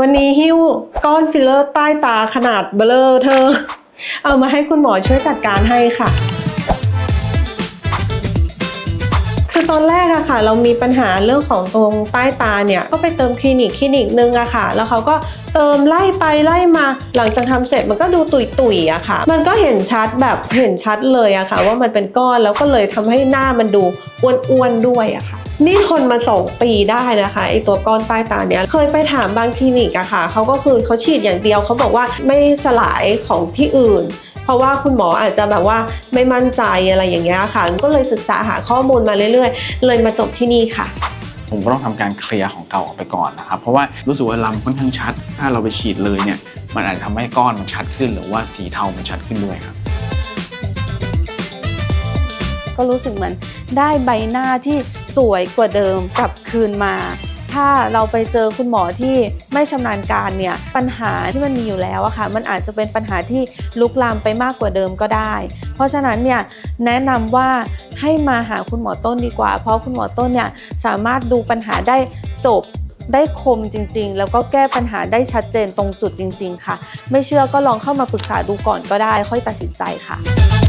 วันนี้หิ้วก้อนฟิลเลอร์ใต้ตาขนาดเบลอเธอ เอามาให้คุณหมอช่วยจัดการให้ค่ะ คือตอนแรกอะค่ะ เรามีปัญหาเรื่องของตรงใต้ตาเนี่ย ก็ไปเติมคลินิกคลินิกนึงอะค่ะ แล้วเขาก็เติมไล่ไปไล่มา หลังจากทำเสร็จมันก็ดูตุยตุยๆอะค่ะ มันก็เห็นชัดแบบเห็นชัดเลยอะค่ะ ว่ามันเป็นก้อนแล้วก็เลยทำให้หน้ามันดูอ้วนๆด้วยอะค่ะ นี่ทนมาสองปีได้นะคะไอตัวก้อนใต้ตาเนี้ยเคยไปถามบางคลินิกอะค่ะเขาก็คือเขาฉีดอย่างเดียวเขาบอกว่าไม่สลายของที่อื่นเพราะว่าคุณหมออาจจะแบบว่าไม่มั่นใจอะไรอย่างเงี้ยค่ะ ก็เลยศึกษาหาข้อมูลมาเรื่อยๆ เลยมาจบที่นี่ค่ะ ผมก็ต้องทำการเคลียร์ของเก่าออกไปก่อนนะครับ เพราะว่ารู้สึกว่าลำค่อนข้างชัด ถ้าเราไปฉีดเลยเนี่ย มันอาจจะทำให้ก้อนมันชัดขึ้น หรือว่าสีเทามันชัดขึ้นด้วยครับ ก็รู้สึกเหมือนได้ใบหน้าที่สวยกว่าเดิมกลับคืนมา ถ้าเราไปเจอคุณหมอที่ไม่ชำนาญการเนี่ยปัญหาที่มันมีอยู่แล้วอะค่ะ มันอาจจะเป็นปัญหาที่ลุกลามไปมากกว่าเดิมก็ได้ เพราะฉะนั้นเนี่ยแนะนำว่าให้มาหาคุณหมอต้นดีกว่า เพราะคุณหมอต้นเนี่ยสามารถดูปัญหาได้จบได้คมจริงๆ แล้วก็แก้ปัญหาได้ชัดเจนตรงจุดจริง ๆ ค่ะ ไม่เชื่อก็ลองเข้ามาปรึกษาดูก่อนก็ได้ ค่อยตัดสินใจค่ะ